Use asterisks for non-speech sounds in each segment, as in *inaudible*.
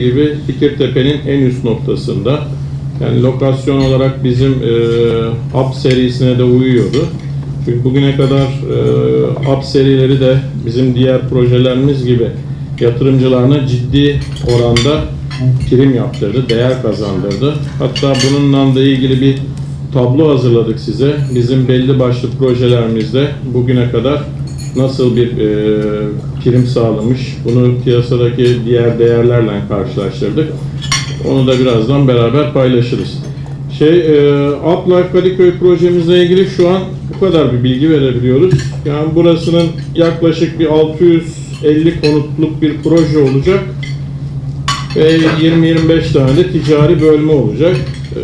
gibi Fikirtepe'nin en üst noktasında. Yani lokasyon olarak bizim e, Up serisine de uyuyordu. Çünkü bugüne kadar e, Up serileri de bizim diğer projelerimiz gibi yatırımcılarına ciddi oranda prim yaptırdı, değer kazandırdı. Hatta bununla da ilgili bir tablo hazırladık size. Bizim belli başlı projelerimizde bugüne kadar nasıl bir e, prim sağlamış, bunu piyasadaki diğer değerlerle karşılaştırdık. Onu da birazdan beraber paylaşırız. Şey, e, Uplife Kadıköy projemizle ilgili şu an bu kadar bir bilgi verebiliyoruz. Yani burasının yaklaşık bir 650 konutluk bir proje olacak ve 20-25 tane de ticari bölme olacak. E,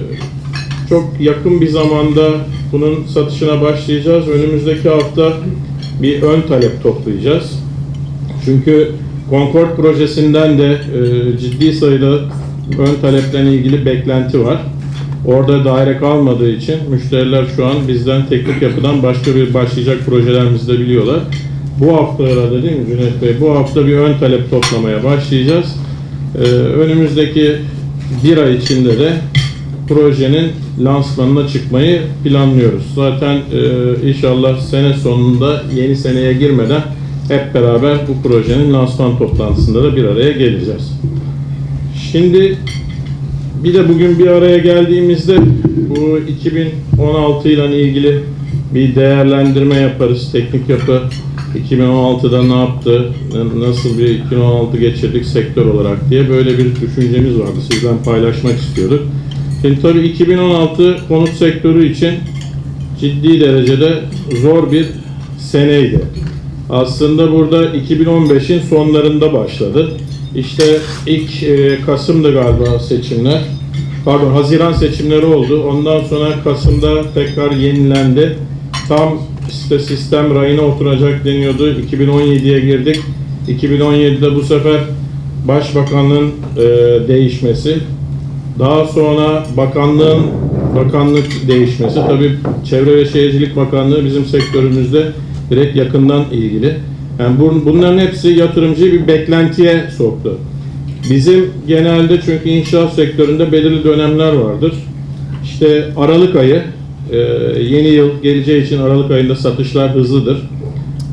çok yakın bir zamanda bunun satışına başlayacağız. Önümüzdeki hafta bir ön talep toplayacağız. Çünkü Concord projesinden de e, ciddi sayıda ön taleplerle ilgili beklenti var. Orada daire kalmadığı için müşteriler şu an bizden teknik yapıdan başka bir başlayacak projelerimizi de biliyorlar. Bu hafta herhalde değil mi Cüneyt Bey? Bu hafta bir ön talep toplamaya başlayacağız. E, önümüzdeki bir ay içinde de projenin lansmanına çıkmayı planlıyoruz. Zaten e, inşallah sene sonunda yeni seneye girmeden hep beraber bu projenin lansman toplantısında da bir araya geleceğiz. Şimdi bir de bugün bir araya geldiğimizde bu 2016 ile ilgili bir değerlendirme yaparız. Teknik yapı 2016'da ne yaptı, nasıl bir 2016 geçirdik sektör olarak diye böyle bir düşüncemiz vardı. Sizden paylaşmak istiyorduk. Şimdi tabii 2016 konut sektörü için ciddi derecede zor bir seneydi. Aslında burada 2015'in sonlarında başladı. İşte ilk e, Kasım'dı galiba seçimler. Pardon Haziran seçimleri oldu. Ondan sonra Kasım'da tekrar yenilendi. Tam işte sistem rayına oturacak deniyordu. 2017'ye girdik. 2017'de bu sefer Başbakanlığın e, değişmesi, daha sonra bakanlığın bakanlık değişmesi. Tabii Çevre ve Şehircilik Bakanlığı bizim sektörümüzde direkt yakından ilgili. Yani bun- bunların hepsi yatırımcıyı bir beklentiye soktu. Bizim genelde çünkü inşaat sektöründe belirli dönemler vardır. İşte Aralık ayı, e, yeni yıl geleceği için Aralık ayında satışlar hızlıdır.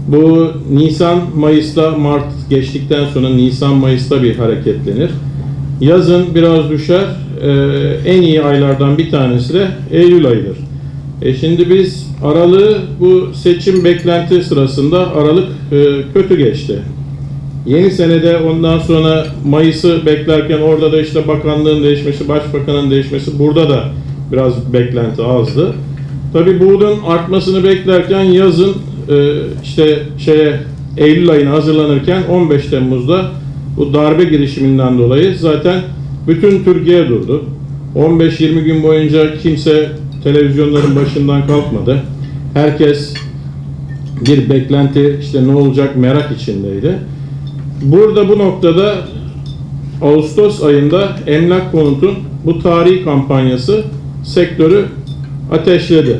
Bu Nisan, Mayıs'ta, Mart geçtikten sonra Nisan, Mayıs'ta bir hareketlenir. Yazın biraz düşer. Ee, en iyi aylardan bir tanesi de Eylül ayıdır. E şimdi biz Aralık'ı bu seçim beklenti sırasında Aralık e, kötü geçti. Yeni senede ondan sonra Mayıs'ı beklerken orada da işte bakanlığın değişmesi, başbakanın değişmesi burada da biraz beklenti azdı. Tabii bunun artmasını beklerken yazın e, işte şeye Eylül ayına hazırlanırken 15 Temmuz'da bu darbe girişiminden dolayı zaten bütün Türkiye durdu. 15-20 gün boyunca kimse televizyonların başından kalkmadı. Herkes bir beklenti işte ne olacak merak içindeydi. Burada bu noktada Ağustos ayında Emlak Konut'un bu tarihi kampanyası sektörü ateşledi.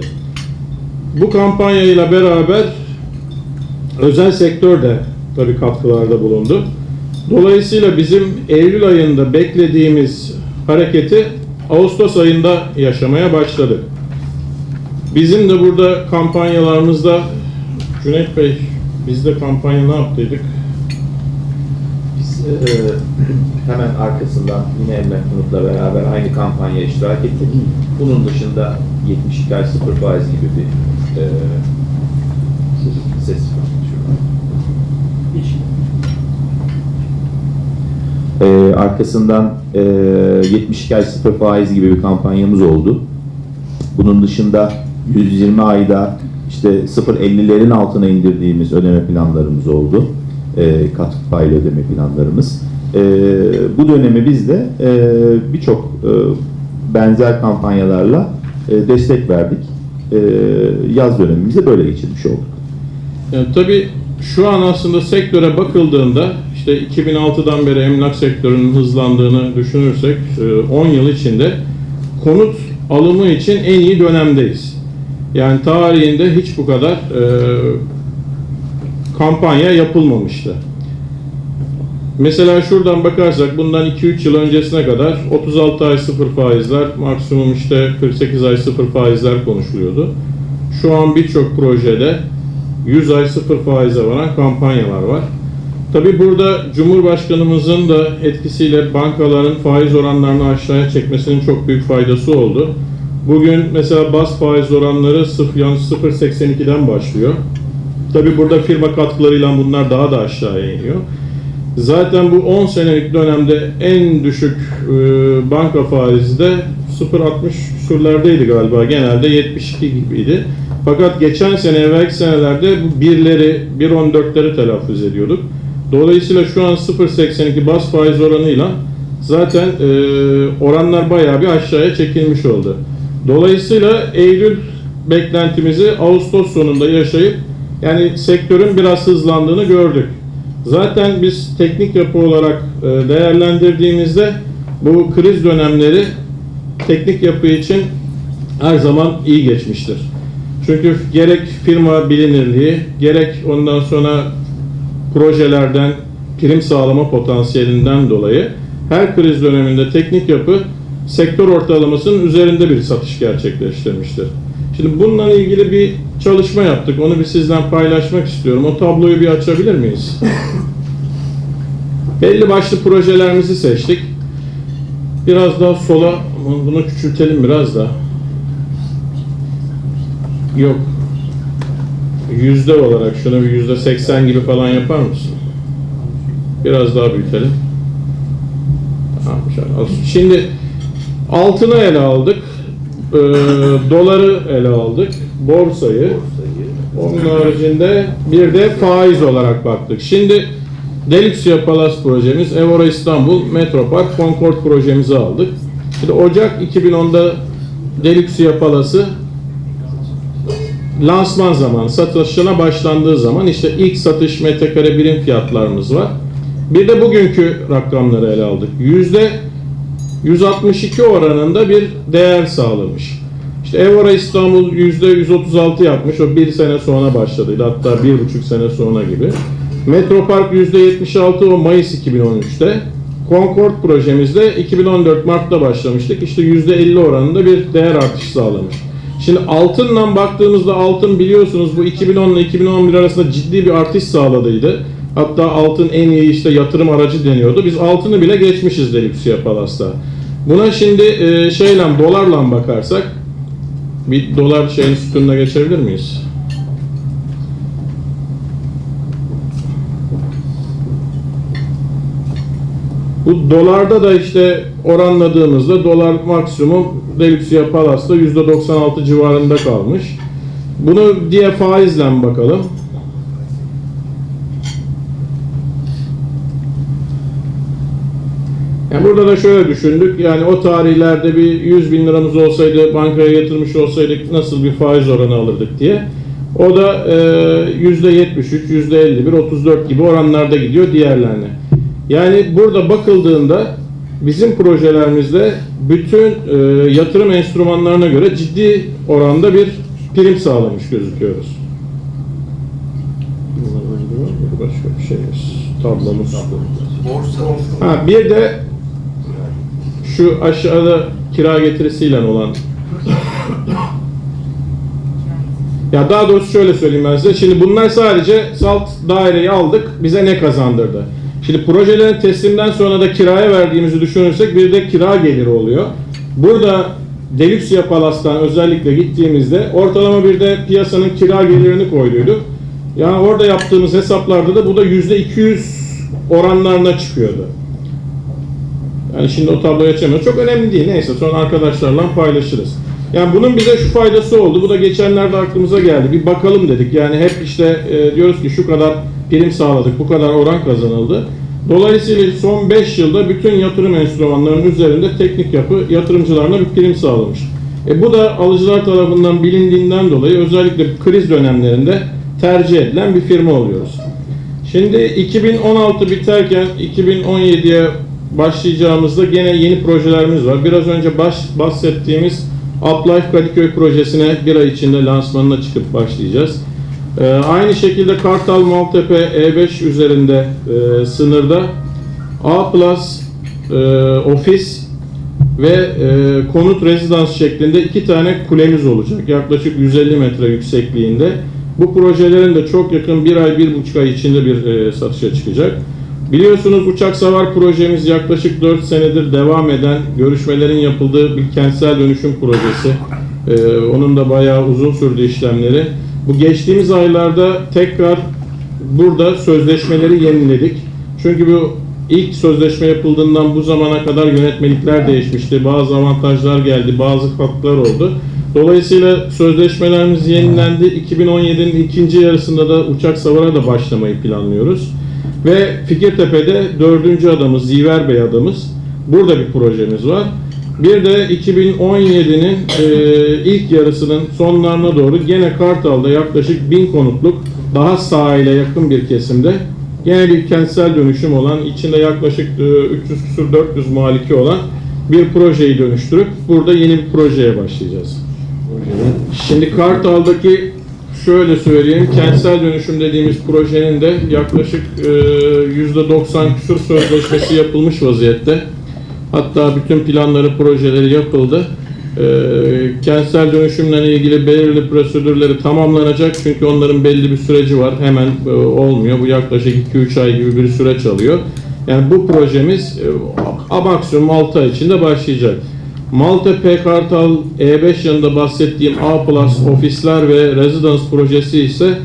Bu kampanyayla beraber özel sektör de tabii katkılarda bulundu. Dolayısıyla bizim Eylül ayında beklediğimiz hareketi Ağustos ayında yaşamaya başladık. Bizim de burada kampanyalarımızda Cüneyt Bey biz de kampanya ne yaptıydık? Biz e, hemen arkasından yine Emlak Konut'la beraber aynı kampanya iştirak ettik. Bunun dışında 72 ay sıfır faiz gibi bir e, ses var. E, arkasından e, 72 ay sıfır faiz gibi bir kampanyamız oldu. Bunun dışında 120 ayda işte 0.50'lerin altına indirdiğimiz ödeme planlarımız oldu. E, katkı paylı ödeme planlarımız. E, bu dönemi biz de e, birçok e, benzer kampanyalarla e, destek verdik. E, yaz dönemimizi böyle geçirmiş olduk. Yani tabii şu an aslında sektöre bakıldığında işte 2006'dan beri emlak sektörünün hızlandığını düşünürsek e, 10 yıl içinde konut alımı için en iyi dönemdeyiz. Yani tarihinde hiç bu kadar e, kampanya yapılmamıştı. Mesela şuradan bakarsak bundan 2-3 yıl öncesine kadar 36 ay sıfır faizler, maksimum işte 48 ay sıfır faizler konuşuluyordu. Şu an birçok projede 100 ay sıfır faize varan kampanyalar var. Tabi burada Cumhurbaşkanımızın da etkisiyle bankaların faiz oranlarını aşağıya çekmesinin çok büyük faydası oldu. Bugün mesela bas faiz oranları sıfır, yani 0.82'den başlıyor. Tabi burada firma katkılarıyla bunlar daha da aşağıya iniyor. Zaten bu 10 senelik dönemde en düşük e, banka faizi de 0.60 küsurlardaydı galiba. Genelde 72 gibiydi. Fakat geçen sene, evvelki senelerde bu birleri, 1.14'leri telaffuz ediyorduk. Dolayısıyla şu an 0.82 bas faiz oranıyla zaten e, oranlar bayağı bir aşağıya çekilmiş oldu. Dolayısıyla Eylül beklentimizi Ağustos sonunda yaşayıp yani sektörün biraz hızlandığını gördük. Zaten biz teknik yapı olarak e, değerlendirdiğimizde bu kriz dönemleri teknik yapı için her zaman iyi geçmiştir. Çünkü gerek firma bilinirliği, gerek ondan sonra projelerden prim sağlama potansiyelinden dolayı her kriz döneminde teknik yapı sektör ortalamasının üzerinde bir satış gerçekleştirmiştir. Şimdi bununla ilgili bir çalışma yaptık. Onu bir sizden paylaşmak istiyorum. O tabloyu bir açabilir miyiz? *laughs* Belli başlı projelerimizi seçtik. Biraz daha sola, bunu küçültelim biraz da. Yok. Yüzde olarak şunu bir yüzde seksen gibi falan yapar mısın? Biraz daha büyütelim. Tamam. Şimdi altını ele aldık. Ee, doları ele aldık. Borsayı. Onun haricinde bir de faiz olarak baktık. Şimdi Deluxia Palace projemiz, Evora İstanbul, Metropark, Concord projemizi aldık. Şimdi Ocak 2010'da Deluxia Palace'ı lansman zamanı, satışına başlandığı zaman işte ilk satış metrekare birim fiyatlarımız var. Bir de bugünkü rakamları ele aldık. Yüzde 162 oranında bir değer sağlamış. İşte Evora İstanbul yüzde 136 yapmış. O bir sene sonra başladıydı. Hatta bir buçuk sene sonra gibi. Metropark yüzde 76 o Mayıs 2013'te. Concord projemizde 2014 Mart'ta başlamıştık. İşte yüzde 50 oranında bir değer artışı sağlamış. Şimdi altınla baktığımızda altın biliyorsunuz bu 2010 ile 2011 arasında ciddi bir artış sağladıydı. Hatta altın en iyi işte yatırım aracı deniyordu. Biz altını bile geçmişiz Deluxia Palas'ta. Buna şimdi e, şeyle dolarla bakarsak bir dolar şeyin sütununa geçebilir miyiz? Bu dolarda da işte oranladığımızda dolar maksimum Deluxia Palas'ta %96 civarında kalmış. Bunu diye faizle bakalım. Yani burada da şöyle düşündük. Yani o tarihlerde bir 100 bin liramız olsaydı bankaya yatırmış olsaydık nasıl bir faiz oranı alırdık diye. O da e, yüzde 73, yüzde 51, 34 gibi oranlarda gidiyor diğerlerine. Yani burada bakıldığında bizim projelerimizde bütün e, yatırım enstrümanlarına göre ciddi oranda bir prim sağlamış gözüküyoruz. Başka bir şey tablomuz. Ha, bir de şu aşağıda kira getirisiyle olan ya daha doğrusu şöyle söyleyeyim ben size. Şimdi bunlar sadece salt daireyi aldık. Bize ne kazandırdı? Şimdi projelerin teslimden sonra da kiraya verdiğimizi düşünürsek bir de kira geliri oluyor. Burada Deluxia Palas'tan özellikle gittiğimizde ortalama bir de piyasanın kira gelirini koyduyduk. Yani orada yaptığımız hesaplarda da bu da yüzde 200 oranlarına çıkıyordu. Yani şimdi o tabloyu açamıyoruz. Çok önemli değil. Neyse sonra arkadaşlarla paylaşırız. Yani bunun bize şu faydası oldu. Bu da geçenlerde aklımıza geldi. Bir bakalım dedik. Yani hep işte e, diyoruz ki şu kadar prim sağladık, bu kadar oran kazanıldı. Dolayısıyla son 5 yılda bütün yatırım enstrümanlarının üzerinde teknik yapı yatırımcılarına bir prim sağlamış. E, bu da alıcılar tarafından bilindiğinden dolayı özellikle kriz dönemlerinde tercih edilen bir firma oluyoruz. Şimdi 2016 biterken 2017'ye başlayacağımızda gene yeni projelerimiz var. Biraz önce baş, bahsettiğimiz Uplife Kadıköy projesine bir ay içinde lansmanına çıkıp başlayacağız. Ee, aynı şekilde Kartal Maltepe E5 üzerinde e, sınırda A plus e, ofis ve e, konut rezidans şeklinde iki tane kulemiz olacak. Yaklaşık 150 metre yüksekliğinde. Bu projelerin de çok yakın bir ay, bir buçuk ay içinde bir e, satışa çıkacak. Biliyorsunuz uçak savar projemiz yaklaşık 4 senedir devam eden, görüşmelerin yapıldığı bir kentsel dönüşüm projesi. E, onun da bayağı uzun sürdü işlemleri. Bu geçtiğimiz aylarda tekrar burada sözleşmeleri yeniledik. Çünkü bu ilk sözleşme yapıldığından bu zamana kadar yönetmelikler değişmişti. Bazı avantajlar geldi, bazı katkılar oldu. Dolayısıyla sözleşmelerimiz yenilendi. 2017'nin ikinci yarısında da uçak savara da başlamayı planlıyoruz. Ve Fikirtepe'de dördüncü adamız, Ziver Bey adamız. Burada bir projemiz var. Bir de 2017'nin e, ilk yarısının sonlarına doğru gene Kartal'da yaklaşık 1000 konutluk daha sahile yakın bir kesimde gene bir kentsel dönüşüm olan içinde yaklaşık e, 300 küsur 400 maliki olan bir projeyi dönüştürüp burada yeni bir projeye başlayacağız. Şimdi Kartal'daki şöyle söyleyeyim, kentsel dönüşüm dediğimiz projenin de yaklaşık e, %90 küsur sözleşmesi yapılmış vaziyette. Hatta bütün planları, projeleri yapıldı. E, kentsel dönüşümle ilgili belirli prosedürleri tamamlanacak çünkü onların belli bir süreci var. Hemen e, olmuyor. Bu yaklaşık 2-3 ay gibi bir süreç alıyor. Yani bu projemiz e, maksimum 6 ay içinde başlayacak. Maltepe Kartal E5 yanında bahsettiğim A Plus ofisler ve residence projesi ise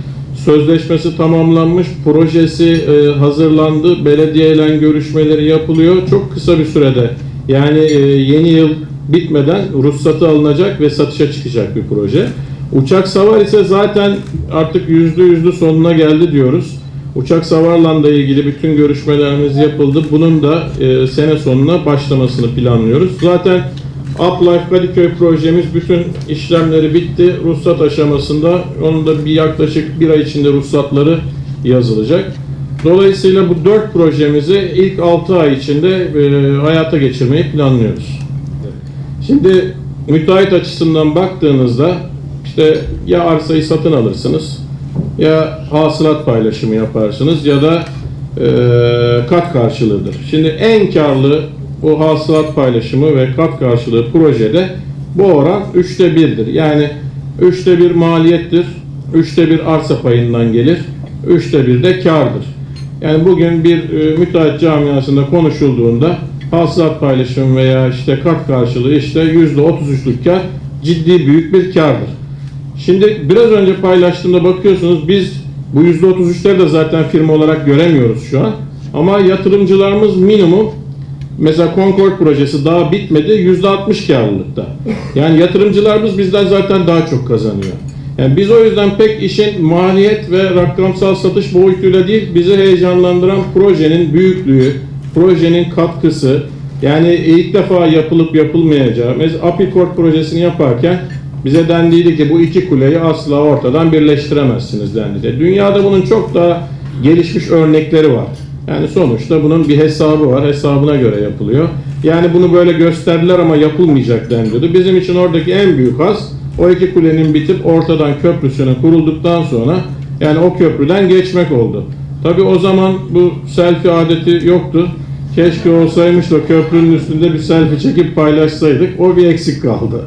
sözleşmesi tamamlanmış, projesi e, hazırlandı, belediyeyle görüşmeleri yapılıyor. Çok kısa bir sürede yani e, yeni yıl bitmeden ruhsatı alınacak ve satışa çıkacak bir proje. Uçak savar ise zaten artık yüzde yüzlü sonuna geldi diyoruz. Uçak savarla da ilgili bütün görüşmelerimiz yapıldı. Bunun da e, sene sonuna başlamasını planlıyoruz. Zaten Uplife Kadıköy projemiz bütün işlemleri bitti. Ruhsat aşamasında onun da bir yaklaşık bir ay içinde ruhsatları yazılacak. Dolayısıyla bu dört projemizi ilk 6 ay içinde e, hayata geçirmeyi planlıyoruz. Şimdi müteahhit açısından baktığınızda işte ya arsayı satın alırsınız ya hasılat paylaşımı yaparsınız ya da e, kat karşılığıdır. Şimdi en karlı bu hasılat paylaşımı ve kat karşılığı projede bu oran üçte birdir. Yani üçte bir maliyettir, üçte bir arsa payından gelir, üçte bir de kardır. Yani bugün bir e, müteahhit camiasında konuşulduğunda hasılat paylaşımı veya işte kat karşılığı işte yüzde otuz üçlük kar ciddi büyük bir kardır. Şimdi biraz önce paylaştığımda bakıyorsunuz biz bu yüzde otuz üçleri de zaten firma olarak göremiyoruz şu an. Ama yatırımcılarımız minimum mesela Concord projesi daha bitmedi yüzde altmış karlılıkta. Yani yatırımcılarımız bizden zaten daha çok kazanıyor. Yani biz o yüzden pek işin maliyet ve rakamsal satış boyutuyla değil bizi heyecanlandıran projenin büyüklüğü, projenin katkısı yani ilk defa yapılıp yapılmayacağı. Mesela Apicort projesini yaparken bize dendiydi ki bu iki kuleyi asla ortadan birleştiremezsiniz dendi. Dünyada bunun çok daha gelişmiş örnekleri var. Yani sonuçta bunun bir hesabı var. Hesabına göre yapılıyor. Yani bunu böyle gösterdiler ama yapılmayacak deniliyordu. Bizim için oradaki en büyük has o iki kulenin bitip ortadan köprüsünün kurulduktan sonra yani o köprüden geçmek oldu. Tabi o zaman bu selfie adeti yoktu. Keşke olsaymış da köprünün üstünde bir selfie çekip paylaşsaydık. O bir eksik kaldı.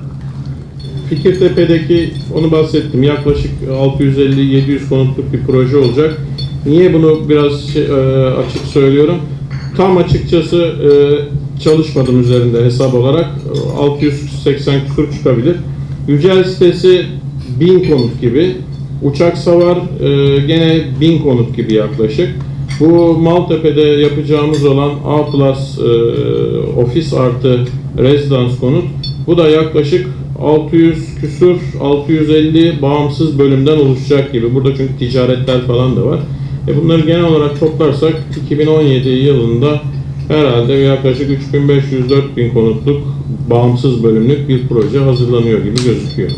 Fikirtepe'deki onu bahsettim. Yaklaşık 650-700 konutluk bir proje olacak. Niye bunu biraz şey, e, açık söylüyorum? Tam açıkçası e, çalışmadım üzerinde hesap olarak. 680 küsur çıkabilir. Yücel sitesi 1000 konut gibi. Uçak savar e, gene 1000 konut gibi yaklaşık. Bu Maltepe'de yapacağımız olan A plus e, ofis artı rezidans konut. Bu da yaklaşık 600 küsur 650 bağımsız bölümden oluşacak gibi. Burada çünkü ticaretler falan da var. E bunları genel olarak toplarsak 2017 yılında herhalde yaklaşık 3500-4000 konutluk bağımsız bölümlük bir proje hazırlanıyor gibi gözüküyor.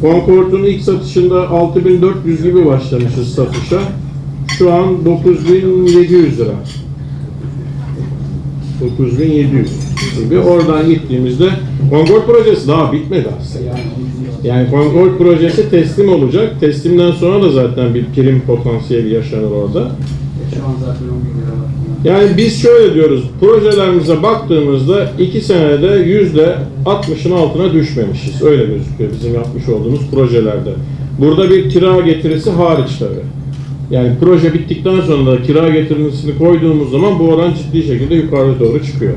Concord'un ilk satışında 6400 gibi başlamışız satışa. Şu an 9700 lira. 9700 gibi. Oradan gittiğimizde Concord projesi daha bitmedi aslında. Yani Concord projesi teslim olacak. Teslimden sonra da zaten bir prim potansiyeli yaşanır orada. Şu an zaten 10 bin lira var. Yani biz şöyle diyoruz, projelerimize baktığımızda iki senede yüzde 60'ın altına düşmemişiz. Öyle gözüküyor bizim yapmış olduğumuz projelerde. Burada bir kira getirisi hariç tabii. Yani proje bittikten sonra da kira getirisini koyduğumuz zaman bu oran ciddi şekilde yukarı doğru çıkıyor.